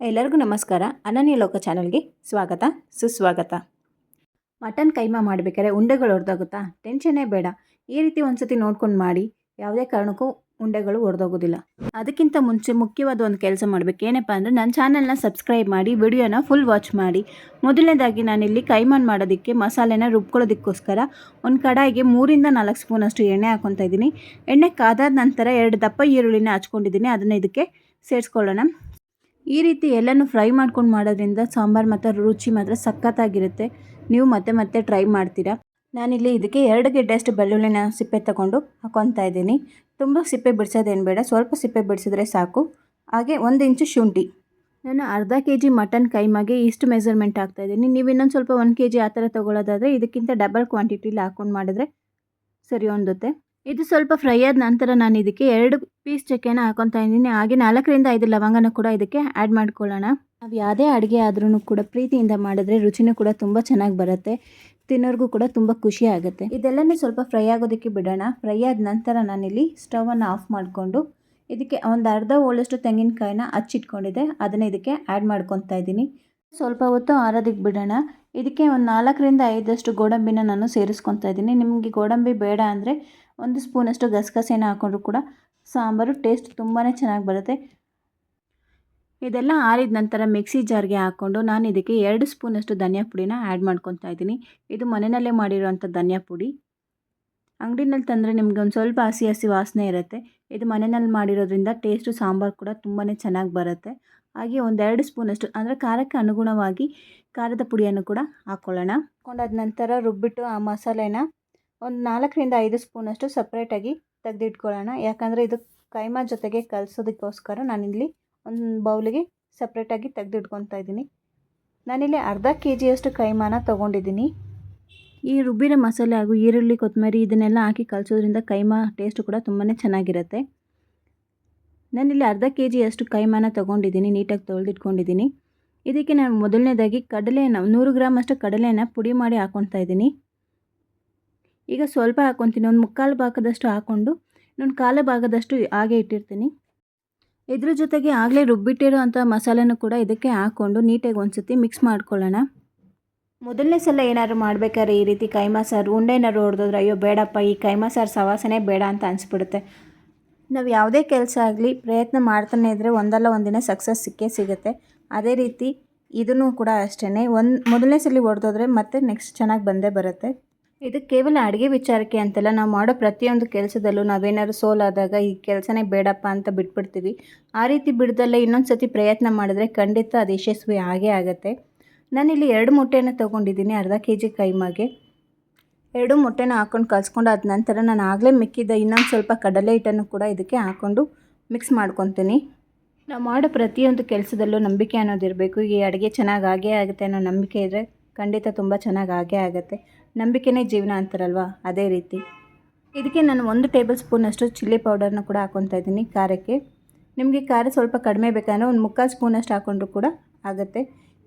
ಎಲ್ಲರಿಗೂ ನಮಸ್ಕಾರ. ಅನನ್ಯ ಲೋಕ ಚಾನಲ್ಗೆ ಸ್ವಾಗತ, ಸುಸ್ವಾಗತ. ಮಟನ್ ಕೈಮಾ ಮಾಡಬೇಕಾದ್ರೆ ಉಂಡೆಗಳು ಹೊಡೆದೋಗುತ್ತಾ ಟೆನ್ಷನ್ನೇ ಬೇಡ. ಈ ರೀತಿ ಒಂದ್ಸತಿ ನೋಡ್ಕೊಂಡು ಮಾಡಿ, ಯಾವುದೇ ಕಾರಣಕ್ಕೂ ಉಂಡೆಗಳು ಹೊಡೆದೋಗೋದಿಲ್ಲ ಅದಕ್ಕಿಂತ ಮುಂಚೆ ಮುಖ್ಯವಾದ ಒಂದು ಕೆಲಸ ಮಾಡಬೇಕು ಏನಪ್ಪ ಅಂದರೆ ನನ್ನ ಚಾನಲ್ನ ಸಬ್ಸ್ಕ್ರೈಬ್ ಮಾಡಿ, ವಿಡಿಯೋನ ಫುಲ್ ವಾಚ್ ಮಾಡಿ. ಮೊದಲನೇದಾಗಿ ನಾನಿಲ್ಲಿ ಕೈಮಾನ್ ಮಾಡೋದಕ್ಕೆ, ಮಸಾಲೆನ ರುಬ್ಕೊಳ್ಳೋದಕ್ಕೋಸ್ಕರ ಒಂದು ಕಡಾಯಿಗೆ ಮೂರಿಂದ ನಾಲ್ಕು ಸ್ಪೂನಷ್ಟು ಎಣ್ಣೆ ಹಾಕ್ಕೊತಾ ಇದ್ದೀನಿ. ಎಣ್ಣೆ ಕಾದಾದ ನಂತರ ಎರಡು ದಪ್ಪ ಈರುಳ್ಳಿನ ಹಚ್ಕೊಂಡಿದ್ದೀನಿ ಅದನ್ನು ಇದಕ್ಕೆ ಸೇರಿಸ್ಕೊಳ್ಳೋಣ. ಈ ರೀತಿ ಎಲ್ಲನೂ ಫ್ರೈ ಮಾಡ್ಕೊಂಡು ಮಾಡೋದ್ರಿಂದ ಸಾಂಬಾರು ಮತ್ತು ರುಚಿ ಮಾತ್ರ ಸಖತ್ತಾಗಿರುತ್ತೆ. ನೀವು ಮತ್ತೆ ಮತ್ತೆ ಟ್ರೈ ಮಾಡ್ತೀರಾ? ನಾನಿಲ್ಲಿ ಇದಕ್ಕೆ ಎರಡು ಗೆಡ್ಡೆಯಷ್ಟು ಬೆಳ್ಳುಳ್ಳಿನ ಸಿಪ್ಪೆ ತಗೊಂಡು ಹಾಕೊತಾ ಇದ್ದೀನಿ. ತುಂಬ ಸಿಪ್ಪೆ ಬಿಡಿಸೋದೇನು ಬೇಡ, ಸ್ವಲ್ಪ ಸಿಪ್ಪೆ ಬಿಡಿಸಿದ್ರೆ ಸಾಕು. ಹಾಗೆ ಒಂದು ಇಂಚು ಶುಂಠಿ. ನಾನು ಅರ್ಧ ಕೆ ಜಿ ಮಟನ್ ಕೈಮಾಗೆ ಇಷ್ಟು ಮೆಸರ್ಮೆಂಟ್ ಹಾಕ್ತಾಯಿದ್ದೀನಿ ನೀವು ಇನ್ನೊಂದು ಸ್ವಲ್ಪ ಒಂದು ಕೆ ಜಿ ಆ ಥರ ತೊಗೊಳ್ಳೋದಾದರೆ ಇದಕ್ಕಿಂತ ಡಬಲ್ ಕ್ವಾಂಟಿಟಿಲಿ ಹಾಕ್ಕೊಂಡು ಮಾಡಿದ್ರೆ ಸರಿ ಹೊಂದುತ್ತೆ. ಇದು ಸ್ವಲ್ಪ ಫ್ರೈ ಆದ ನಂತರ ನಾನು ಇದಕ್ಕೆ ಎರಡು ಪೀಸ್ ಚಕ್ಕೆನ ಹಾಕೊತಾ ಇದ್ದೀನಿ. ಹಾಗೆ ನಾಲ್ಕರಿಂದ ಐದು ಲವಂಗನ ಕೂಡ ಇದಕ್ಕೆ ಆ್ಯಡ್ ಮಾಡ್ಕೊಳ್ಳೋಣ. ನಾವು ಯಾವುದೇ ಅಡುಗೆ ಆದ್ರೂ ಕೂಡ ಪ್ರೀತಿಯಿಂದ ಮಾಡಿದ್ರೆ ರುಚಿನೂ ಕೂಡ ತುಂಬ ಚೆನ್ನಾಗಿ ಬರುತ್ತೆ. ತಿನ್ನೋರ್ಗೂ ಕೂಡ ತುಂಬ ಖುಷಿ ಆಗುತ್ತೆ. ಇದೆಲ್ಲನೂ ಸ್ವಲ್ಪ ಫ್ರೈ ಆಗೋದಕ್ಕೆ ಬಿಡೋಣ. ಫ್ರೈ ಆದ ನಂತರ ನಾನಿಲ್ಲಿ ಸ್ಟವನ್ನು ಆಫ್ ಮಾಡಿಕೊಂಡು ಇದಕ್ಕೆ ಒಂದು ಅರ್ಧ ಹೋಳಷ್ಟು ತೆಂಗಿನಕಾಯಿನ ಹಚ್ಚಿಟ್ಕೊಂಡಿದ್ದೆ. ಅದನ್ನು ಇದಕ್ಕೆ ಆ್ಯಡ್ ಮಾಡ್ಕೊತಾ ಇದ್ದೀನಿ. ಸ್ವಲ್ಪ ಹೊತ್ತು ಆರೋದಕ್ಕೆ ಬಿಡೋಣ. ಇದಕ್ಕೆ ಒಂದು ನಾಲ್ಕರಿಂದ ಐದಷ್ಟು ಗೋಡಂಬಿನ ನಾನು ಸೇರಿಸ್ಕೊತಾ ಇದ್ದೀನಿ. ನಿಮಗೆ ಗೋಡಂಬಿ ಬೇಡ ಅಂದರೆ ಒಂದು ಸ್ಪೂನಷ್ಟು ಗಸಗಸೆನ ಹಾಕೊಂಡ್ರು ಕೂಡ ಸಾಂಬಾರು ಟೇಸ್ಟ್ ತುಂಬಾ ಚೆನ್ನಾಗಿ ಬರುತ್ತೆ. ಇದೆಲ್ಲ ಆರಿದ ನಂತರ ಮಿಕ್ಸಿ ಜಾರ್ಗೆ ಹಾಕ್ಕೊಂಡು ನಾನು ಇದಕ್ಕೆ ಎರಡು ಸ್ಪೂನಷ್ಟು ಧನಿಯಾ ಪುಡಿನ ಆ್ಯಡ್ ಮಾಡ್ಕೊತಾ ಇದ್ದೀನಿ. ಇದು ಮನೆಯಲ್ಲೇ ಮಾಡಿರೋವಂಥ ಧನಿಯಾ ಪುಡಿ. ಅಂಗಡಿನಲ್ಲಿ ತಂದರೆ ನಿಮಗೆ ಒಂದು ಸ್ವಲ್ಪ ಹಸಿ ಹಸಿ ವಾಸನೆ ಇರುತ್ತೆ. ಇದು ಮನೆಯಲ್ಲಿ ಮಾಡಿರೋದ್ರಿಂದ ಟೇಸ್ಟು ಸಾಂಬಾರು ಕೂಡ ತುಂಬಾ ಚೆನ್ನಾಗಿ ಬರುತ್ತೆ. ಹಾಗೆ ಒಂದೆರಡು ಸ್ಪೂನಷ್ಟು ಅಂದರೆ ಖಾರಕ್ಕೆ ಅನುಗುಣವಾಗಿ ಖಾರದ ಪುಡಿಯನ್ನು ಕೂಡ ಹಾಕ್ಕೊಳ್ಳೋಣ ಹಾಕ್ಕೊಂಡಾದ ನಂತರ ರುಬ್ಬಿಟ್ಟು ಆ ಮಸಾಲೆನ ಒಂದು ನಾಲ್ಕರಿಂದ ಐದು ಸ್ಪೂನಷ್ಟು ಸಪ್ರೇಟಾಗಿ ತೆಗೆದಿಟ್ಕೊಳ್ಳೋಣ. ಯಾಕಂದರೆ ಇದು ಕೈಮಾ ಜೊತೆಗೆ ಕಲಿಸೋದಕ್ಕೋಸ್ಕರ ನಾನಿಲ್ಲಿ ಒಂದು ಬೌಲಿಗೆ ಸಪ್ರೇಟಾಗಿ ತೆಗೆದಿಟ್ಕೊತಾ ಇದ್ದೀನಿ. ನಾನಿಲ್ಲಿ ಅರ್ಧ ಕೆ ಜಿಯಷ್ಟು ಕೈಮಾನ ತೊಗೊಂಡಿದ್ದೀನಿ. ಈ ರುಬ್ಬಿನ ಮಸಾಲೆ ಹಾಗೂ ಈರುಳ್ಳಿ, ಕೊತ್ತಂಬರಿ ಇದನ್ನೆಲ್ಲ ಹಾಕಿ ಕಲಿಸೋದ್ರಿಂದ ಕೈಮಾ ಟೇಸ್ಟು ಕೂಡ ತುಂಬಾ ಚೆನ್ನಾಗಿರುತ್ತೆ. ನಾನಿಲ್ಲಿ ಅರ್ಧ ಕೆ ಜಿಯಷ್ಟು ಕೈಮಾನ ತೊಗೊಂಡಿದ್ದೀನಿ, ನೀಟಾಗಿ ತೊಳೆದಿಟ್ಕೊಂಡಿದ್ದೀನಿ. ಇದಕ್ಕೆ ನಾನು ಮೊದಲನೇದಾಗಿ ಕಡಲೆಯನ್ನು ನೂರು ಗ್ರಾಮ್ ಅಷ್ಟು ಕಡಲೆಯನ್ನು ಪುಡಿ ಮಾಡಿ ಹಾಕ್ಕೊತಾ ಇದ್ದೀನಿ. ಈಗ ಸ್ವಲ್ಪ ಹಾಕ್ಕೊತೀನಿ ಒಂದು ಮುಕ್ಕಾಲು ಭಾಗದಷ್ಟು ಹಾಕ್ಕೊಂಡು ಇನ್ನೊಂದು ಕಾಲು ಭಾಗದಷ್ಟು ಹಾಗೆ ಇಟ್ಟಿರ್ತೀನಿ. ಇದ್ರ ಜೊತೆಗೆ ಆಗಲೇ ರುಬ್ಬಿಟ್ಟಿರೋ ಅಂಥ ಮಸಾಲೆನೂ ಕೂಡ ಇದಕ್ಕೆ ಹಾಕ್ಕೊಂಡು ನೀಟಾಗಿ ಒಂದು ಸತಿ ಮಿಕ್ಸ್ ಮಾಡ್ಕೊಳ್ಳೋಣ. ಮೊದಲನೇ ಸಲ ಏನಾದ್ರು ಮಾಡ್ಬೇಕಾದ್ರೆ ಈ ರೀತಿ ಕೈಮಾ ಸಾರು ಉಂಡೆನಾರು ಹೊಡೆದೋದ್ರೆ ಅಯ್ಯೋ ಬೇಡಪ್ಪ, ಈ ಕೈಮಾ ಸಾರು ಸವಾಸನೆ ಬೇಡ ಅಂತ ಅನಿಸ್ಬಿಡುತ್ತೆ. ನಾವು ಯಾವುದೇ ಕೆಲಸ ಆಗಲಿ ಪ್ರಯತ್ನ ಮಾಡ್ತಾನೆ ಇದ್ದರೆ ಒಂದಲ್ಲ ಒಂದಿನ ಸಕ್ಸಸ್ ಸಿಕ್ಕೇ ಸಿಗುತ್ತೆ. ಅದೇ ರೀತಿ ಇದನ್ನು ಕೂಡ ಅಷ್ಟೇ ಒಂದು, ಮೊದಲನೇ ಸಲ ಹೊಡೆದೋದ್ರೆ ಮತ್ತೆ ನೆಕ್ಸ್ಟ್ ಚೆನ್ನಾಗಿ ಬಂದೇ ಬರುತ್ತೆ. ಇದು ಕೇವಲ ಅಡುಗೆ ವಿಚಾರಕ್ಕೆ ಅಂತಲ್ಲ, ನಾವು ಮಾಡೋ ಪ್ರತಿಯೊಂದು ಕೆಲಸದಲ್ಲೂ ನಾವೇನಾದ್ರು ಸೋಲಾದಾಗ ಈ ಕೆಲಸನೇ ಬೇಡಪ್ಪ ಅಂತ ಬಿಟ್ಬಿಡ್ತೀವಿ. ಆ ರೀತಿ ಬಿಡ್ದಲ್ಲೇ ಇನ್ನೊಂದು ಸತಿ ಪ್ರಯತ್ನ ಮಾಡಿದ್ರೆ ಖಂಡಿತ ಅದು ಯಶಸ್ವಿ ಆಗೇ ಆಗುತ್ತೆ. ನಾನಿಲ್ಲಿ ಎರಡು ಮೊಟ್ಟೆನ ತೊಗೊಂಡಿದ್ದೀನಿ, ಅರ್ಧ ಕೆ ಜಿ ಕೈಮಾಗೆ. ಎರಡು ಮೊಟ್ಟೆನ ಹಾಕ್ಕೊಂಡು ಆದ ನಂತರ ನಾನು ಆಗಲೇ ಮಿಕ್ಕಿದ್ದ ಇನ್ನೊಂದು ಸ್ವಲ್ಪ ಕಡಲೆ ಹಿಟ್ಟನ್ನು ಕೂಡ ಇದಕ್ಕೆ ಹಾಕ್ಕೊಂಡು ಮಿಕ್ಸ್ ಮಾಡ್ಕೊತೀನಿ. ನಾವು ಮಾಡೋ ಪ್ರತಿಯೊಂದು ಕೆಲಸದಲ್ಲೂ ನಂಬಿಕೆ ಅನ್ನೋದಿರಬೇಕು ಈ ಅಡುಗೆ ಚೆನ್ನಾಗಿ ಆಗೇ ಆಗುತ್ತೆ ಅನ್ನೋ ನಂಬಿಕೆ ಇದ್ದರೆ ಖಂಡಿತ ತುಂಬ ಚೆನ್ನಾಗಿ ಆಗೇ ಆಗುತ್ತೆ. ನಂಬಿಕೆನೇ ಜೀವನ ಅಂತಾರಲ್ವ? ಅದೇ ರೀತಿ. ಇದಕ್ಕೆ ನಾನು ಒಂದು ಟೇಬಲ್ ಸ್ಪೂನಷ್ಟು ಚಿಲ್ಲಿ ಪೌಡರ್ನ ಕೂಡ ಹಾಕ್ಕೊತಾ ಇದ್ದೀನಿ ಖಾರಕ್ಕೆ. ನಿಮಗೆ ಖಾರ ಸ್ವಲ್ಪ ಕಡಿಮೆ ಬೇಕಂದರೆ ಒಂದು ಮುಕ್ಕಾಲು ಸ್ಪೂನಷ್ಟು ಹಾಕ್ಕೊಂಡ್ರು ಕೂಡ ಆಗುತ್ತೆ.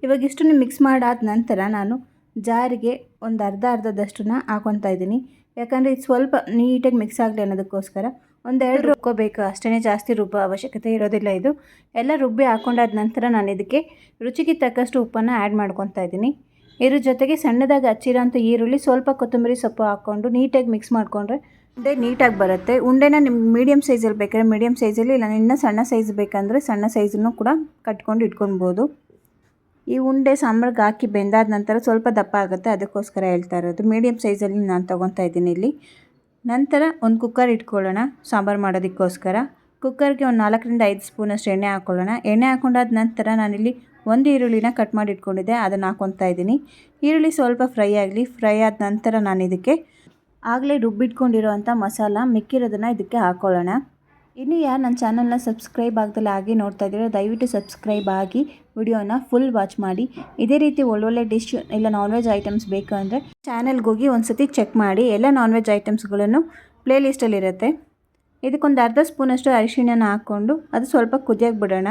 ಇವಾಗ ಇಷ್ಟನ್ನು ಮಿಕ್ಸ್ ಮಾಡಾದ ನಂತರ ನಾನು ಜಾರಿಗೆ ಒಂದು ಅರ್ಧ ಅರ್ಧದಷ್ಟನ್ನು ಹಾಕ್ಕೊತಾ ಇದ್ದೀನಿ. ಯಾಕಂದರೆ ಇದು ಸ್ವಲ್ಪ ನೀಟಾಗಿ ಮಿಕ್ಸ್ ಆಗಲಿ ಅನ್ನೋದಕ್ಕೋಸ್ಕರ ಒಂದೆರಡು ರುಬ್ಕೋಬೇಕು ಅಷ್ಟೇ ಜಾಸ್ತಿ ರುಬ್ಬೋ ಅವಶ್ಯಕತೆ ಇರೋದಿಲ್ಲ ಇದು. ಎಲ್ಲ ರುಬ್ಬಿ ಹಾಕ್ಕೊಂಡಾದ ನಂತರ ನಾನು ಇದಕ್ಕೆ ರುಚಿಗೆ ತಕ್ಕಷ್ಟು ಉಪ್ಪನ್ನು ಆ್ಯಡ್ ಮಾಡ್ಕೊತಾ ಇದ್ದೀನಿ. ಇದ್ರ ಜೊತೆಗೆ ಸಣ್ಣದಾಗಿ ಹಚ್ಚಿರೋಂಥ ಈರುಳ್ಳಿ ಸ್ವಲ್ಪ ಕೊತ್ತಂಬರಿ ಸೊಪ್ಪು ಹಾಕ್ಕೊಂಡು ನೀಟಾಗಿ ಮಿಕ್ಸ್ ಮಾಡಿಕೊಂಡ್ರೆ ಉಂಡೆ ನೀಟಾಗಿ ಬರುತ್ತೆ. ಉಂಡೆನ ನಿಮ್ಗೆ ಮೀಡಿಯಮ್ ಸೈಜಲ್ಲಿ ಬೇಕಾದ್ರೆ ಮೀಡಿಯಮ್ ಸೈಜಲ್ಲಿ ಇಲ್ಲ ಇನ್ನೂ ಸಣ್ಣ ಸೈಜ್ ಬೇಕಂದರೆ ಸಣ್ಣ ಸೈಜನ್ನು ಕೂಡ ಕಟ್ಕೊಂಡು ಇಟ್ಕೊಳ್ಬೋದು. ಈ ಉಂಡೆ ಸಾಂಬಾರ್ಗೆ ಹಾಕಿ ಬೆಂದಾದ ನಂತರ ಸ್ವಲ್ಪ ದಪ್ಪ ಆಗುತ್ತೆ. ಅದಕ್ಕೋಸ್ಕರ ಹೇಳ್ತಾ ಇರೋದು ಮೀಡಿಯಮ್ ಸೈಜಲ್ಲಿ ನಾನು ತೊಗೊತಾ ಇದ್ದೀನಿ ಇಲ್ಲಿ. ನಂತರ ಒಂದು ಕುಕ್ಕರ್ ಇಟ್ಕೊಳ್ಳೋಣ. ಸಾಂಬಾರು ಮಾಡೋದಕ್ಕೋಸ್ಕರ. ಕುಕ್ಕರ್ಗೆ ಒಂದು ನಾಲ್ಕರಿಂದ ಐದು ಸ್ಪೂನಷ್ಟು ಎಣ್ಣೆ ಹಾಕ್ಕೊಳ್ಳೋಣ ಎಣ್ಣೆ ಹಾಕ್ಕೊಂಡಾದ ನಂತರ ನಾನಿಲ್ಲಿ ಒಂದು ಈರುಳ್ಳಿನ ಕಟ್ ಮಾಡಿ ಇಟ್ಕೊಂಡಿದ್ದೆ ಅದನ್ನು ಹಾಕ್ಕೊತಾ ಇದ್ದೀನಿ. ಈರುಳ್ಳಿ ಸ್ವಲ್ಪ ಫ್ರೈ ಆಗಲಿ ಫ್ರೈ ಆದ ನಂತರ ನಾನು ಇದಕ್ಕೆ ಆಗಲೇ ರುಬ್ಬಿಟ್ಕೊಂಡಿರೋ ಅಂಥ ಮಸಾಲ ಮಿಕ್ಕಿರೋದನ್ನು ಇದಕ್ಕೆ ಹಾಕ್ಕೊಳ್ಳೋಣ ಇನ್ನು ಯಾರು ನನ್ನ ಚಾನಲ್ನ ಸಬ್ಸ್ಕ್ರೈಬ್ ಆಗ್ದಲ್ಲ ಆಗಿ ನೋಡ್ತಾ ಇದ್ದೀರೋ, ದಯವಿಟ್ಟು ಸಬ್ಸ್ಕ್ರೈಬ್ ಆಗಿ ವಿಡಿಯೋನ ಫುಲ್ ವಾಚ್ ಮಾಡಿ. ಇದೇ ರೀತಿ ಒಳ್ಳೊಳ್ಳೆ ಡಿಶ್ ಇಲ್ಲ ನಾನ್ ವೆಜ್ ಐಟಮ್ಸ್ ಬೇಕು ಅಂದರೆ ಚಾನಲ್ಗೆ ಹೋಗಿ ಒಂದು ಸತಿ ಚೆಕ್ ಮಾಡಿ. ಎಲ್ಲ ನಾನ್ ವೆಜ್ ಐಟಮ್ಸ್ಗಳನ್ನು ಪ್ಲೇ ಲಿಸ್ಟಲ್ಲಿರುತ್ತೆ ಇದಕ್ಕೊಂದು ಅರ್ಧ ಸ್ಪೂನಷ್ಟು ಅರಿಶಿಣನ ಹಾಕ್ಕೊಂಡು ಅದು ಸ್ವಲ್ಪ ಕುದಿಯೋಕೆ ಬಿಡೋಣ.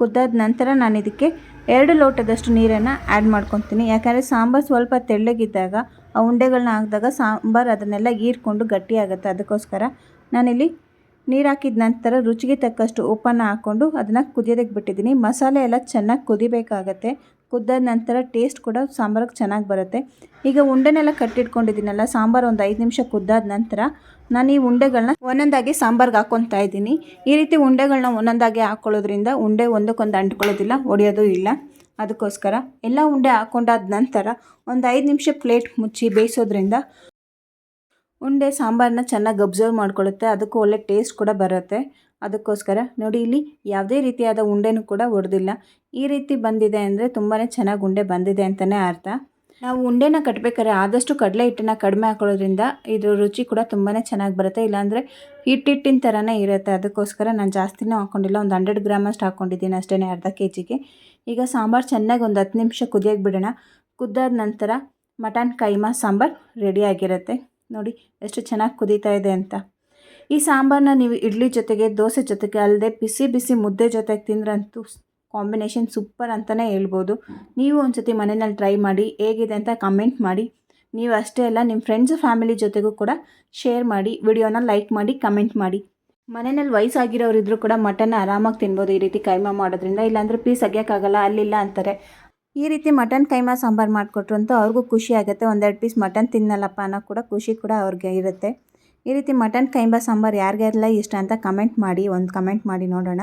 ಕುದ್ದಾದ ನಂತರ ನಾನು ಇದಕ್ಕೆ ಎರಡು ಲೋಟದಷ್ಟು ನೀರನ್ನು ಆ್ಯಡ್ ಮಾಡ್ಕೊತೀನಿ. ಯಾಕಂದರೆ ಸಾಂಬಾರು ಸ್ವಲ್ಪ ತೆಳ್ಳಗಿದ್ದಾಗ, ಆ ಉಂಡೆಗಳನ್ನ ಹಾಕಿದಾಗ ಸಾಂಬಾರು ಅದನ್ನೆಲ್ಲ ಹೀರ್ಕೊಂಡು ಗಟ್ಟಿಯಾಗುತ್ತೆ. ಅದಕ್ಕೋಸ್ಕರ ನಾನಿಲ್ಲಿ ನೀರು ಹಾಕಿದ ನಂತರ ರುಚಿಗೆ ತಕ್ಕಷ್ಟು ಉಪ್ಪನ್ನು ಹಾಕ್ಕೊಂಡು ಅದನ್ನು ಕುದಿಯೋದಕ್ಕೆ ಬಿಟ್ಟಿದ್ದೀನಿ. ಮಸಾಲೆ ಎಲ್ಲ ಚೆನ್ನಾಗಿ ಕುದಿಬೇಕಾಗತ್ತೆ. ಕುದ್ದಾದ ನಂತರ ಟೇಸ್ಟ್ ಕೂಡ ಸಾಂಬಾರಿಗೆ ಚೆನ್ನಾಗಿ ಬರುತ್ತೆ. ಈಗ ಉಂಡೆನೆಲ್ಲ ಕಟ್ಟಿಟ್ಕೊಂಡಿದ್ದೀನಲ್ಲ ಸಾಂಬಾರು ಒಂದು ಐದು ನಿಮಿಷ ಕುದ್ದಾದ ನಂತರ ನಾನು ಈ ಉಂಡೆಗಳನ್ನ ಒಂದೊಂದಾಗಿ ಸಾಂಬಾರ್ಗೆ ಹಾಕ್ಕೊತಾ ಇದ್ದೀನಿ. ಈ ರೀತಿ ಉಂಡೆಗಳನ್ನ ಒಂದೊಂದಾಗಿ ಹಾಕ್ಕೊಳ್ಳೋದ್ರಿಂದ ಉಂಡೆ ಒಂದಕ್ಕೊಂದು ಅಂಟ್ಕೊಳ್ಳೋದಿಲ್ಲ, ಒಡೆಯೋದು ಇಲ್ಲ. ಅದಕ್ಕೋಸ್ಕರ ಎಲ್ಲ ಉಂಡೆ ಹಾಕ್ಕೊಂಡಾದ ನಂತರ ಒಂದು ಐದು ನಿಮಿಷ ಪ್ಲೇಟ್ ಮುಚ್ಚಿ ಬೇಯಿಸೋದ್ರಿಂದ ಉಂಡೆ ಸಾಂಬಾರನ್ನ ಚೆನ್ನಾಗಿ ಅಬ್ಸರ್ವ್ ಮಾಡ್ಕೊಳ್ಳುತ್ತೆ, ಅದಕ್ಕೂ ಒಳ್ಳೆ ಟೇಸ್ಟ್ ಕೂಡ ಬರುತ್ತೆ. ಅದಕ್ಕೋಸ್ಕರ ನೋಡಿ ಇಲ್ಲಿ ಯಾವುದೇ ರೀತಿಯಾದ ಉಂಡೆನೂ ಕೂಡ ಒಡೆದಿಲ್ಲ. ಈ ರೀತಿ ಬಂದಿದೆ ಅಂದರೆ ತುಂಬಾ ಚೆನ್ನಾಗಿ ಉಂಡೆ ಬಂದಿದೆ ಅಂತಲೇ ಅರ್ಥ. ನಾವು ಉಂಡೆನ ಕಟ್ಟಬೇಕಾದ್ರೆ ಆದಷ್ಟು ಕಡಲೆ ಹಿಟ್ಟನ್ನ ಕಡಿಮೆ ಹಾಕೊಳ್ಳೋದ್ರಿಂದ ಇದ್ರ ರುಚಿ ಕೂಡ ತುಂಬಾ ಚೆನ್ನಾಗಿ ಬರುತ್ತೆ. ಇಲ್ಲಾಂದರೆ ಹಿಟ್ಟಿಟ್ಟಿನ ಥರನೇ ಇರುತ್ತೆ. ಅದಕ್ಕೋಸ್ಕರ ನಾನು ಜಾಸ್ತಿನೂ ಹಾಕ್ಕೊಂಡಿಲ್ಲ ಒಂದು ಹಂಡ್ರೆಡ್ ಗ್ರಾಮಷ್ಟು ಹಾಕ್ಕೊಂಡಿದ್ದೀನಿ ಅಷ್ಟೇ ಅರ್ಧ ಕೆ ಜಿಗೆ ಈಗ ಸಾಂಬಾರು ಚೆನ್ನಾಗಿ ಒಂದು ಹತ್ತು ನಿಮಿಷ ಕುದಿಯೋಕೆ ಬಿಡೋಣ. ಕುದ್ದಾದ ನಂತರ ಮಟನ್, ಕೈಮಾ, ಸಾಂಬಾರು ರೆಡಿಯಾಗಿರುತ್ತೆ ನೋಡಿ ಎಷ್ಟು ಚೆನ್ನಾಗಿ ಕುದೀತಾ ಇದೆ ಅಂತ. ಈ ಸಾಂಬಾರನ್ನ ನೀವು ಇಡ್ಲಿ ಜೊತೆಗೆ, ದೋಸೆ ಜೊತೆಗೆ ಅಲ್ಲದೆ ಬಿಸಿ ಬಿಸಿ ಮುದ್ದೆ ಜೊತೆಗೆ ತಿಂದ್ರಂತೂ ಕಾಂಬಿನೇಷನ್ ಸೂಪರ್ ಅಂತಲೇ ಹೇಳ್ಬೋದು. ನೀವು ಒಂದ್ಸತಿ ಮನೆಯಲ್ಲಿ ಟ್ರೈ ಮಾಡಿ, ಹೇಗಿದೆ ಅಂತ ಕಮೆಂಟ್ ಮಾಡಿ. ನೀವು ಅಷ್ಟೇ ಅಲ್ಲ ನಿಮ್ಮ ಫ್ರೆಂಡ್ಸ್ ಫ್ಯಾಮಿಲಿ ಜೊತೆಗೂ ಕೂಡ ಶೇರ್ ಮಾಡಿ ವಿಡಿಯೋನ ಲೈಕ್ ಮಾಡಿ ಕಮೆಂಟ್ ಮಾಡಿ. ಮನೆಯಲ್ಲಿ ವಯಸ್ಸಾಗಿರೋರು ಇದ್ದರೂ ಕೂಡ ಮಟನ್ನ ಆರಾಮಾಗಿ ತಿನ್ಬೋದು ಈ ರೀತಿ ಕೈಮಾ ಮಾಡೋದ್ರಿಂದ. ಇಲ್ಲಾಂದರೆ ಪೀಸ್ ಅಗ್ಯೋಕ್ಕಾಗಲ್ಲ ಅಲ್ಲಿಲ್ಲ ಅಂತಾರೆ. ಈ ರೀತಿ ಮಟನ್ ಕೈಮಾ, ಸಾಂಬಾರು ಮಾಡಿಕೊಟ್ರು ಅಂತ ಅವ್ರಿಗೂ ಖುಷಿ ಆಗುತ್ತೆ. ಒಂದೆರಡು ಪೀಸ್ ಮಟನ್ ತಿನ್ನಲ್ಲಪ್ಪ ಅನ್ನೋ ಕೂಡ ಖುಷಿ ಕೂಡ ಅವ್ರಿಗೆ ಇರುತ್ತೆ. ಈ ರೀತಿ ಮಟನ್, ಕೈಂಬ, ಸಾಂಬಾರು ಯಾರಿಗೆಲ್ಲ ಇಷ್ಟ ಅಂತ ಕಮೆಂಟ್ ಮಾಡಿ, ಒಂದು ಕಮೆಂಟ್ ಮಾಡಿ ನೋಡೋಣ.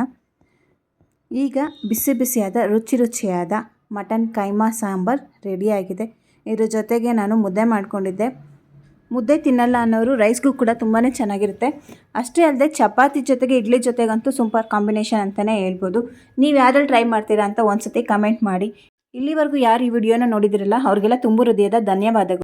ಈಗ ಬಿಸಿ ಬಿಸಿಯಾದ, ರುಚಿ ರುಚಿಯಾದ ಮಟನ್ ಕೈಮಾ ಸಾಂಬಾರ್ ರೆಡಿಯಾಗಿದೆ ಇದ್ರ ಜೊತೆಗೆ ನಾನು ಮುದ್ದೆ ಮಾಡ್ಕೊಂಡಿದ್ದೆ. ಮುದ್ದೆ ತಿನ್ನಲ್ಲ ಅನ್ನೋರು ರೈಸ್ಗೂ ಕೂಡ ತುಂಬಾ ಚೆನ್ನಾಗಿರುತ್ತೆ. ಅಷ್ಟೇ ಅಲ್ಲದೆ ಚಪಾತಿ ಜೊತೆಗೆ ಇಡ್ಲಿ ಜೊತೆಗಂತೂ ಸೂಪರ್ ಕಾಂಬಿನೇಷನ್ ಅಂತಲೇ ಹೇಳ್ಬೋದು. ನೀವು ಯಾವ್ದ್ರಲ್ಲಿ ಟ್ರೈ ಮಾಡ್ತೀರಾ ಅಂತ ಒಂದ್ಸತಿ ಕಮೆಂಟ್ ಮಾಡಿ. ಇಲ್ಲಿವರೆಗೂ ಯಾರು ಈ ವಿಡಿಯೋನ ನೋಡಿದಿರಲ್ಲ, ಅವ್ರಿಗೆಲ್ಲ ತುಂಬ ಹೃದಯದ ಧನ್ಯವಾದಗಳು.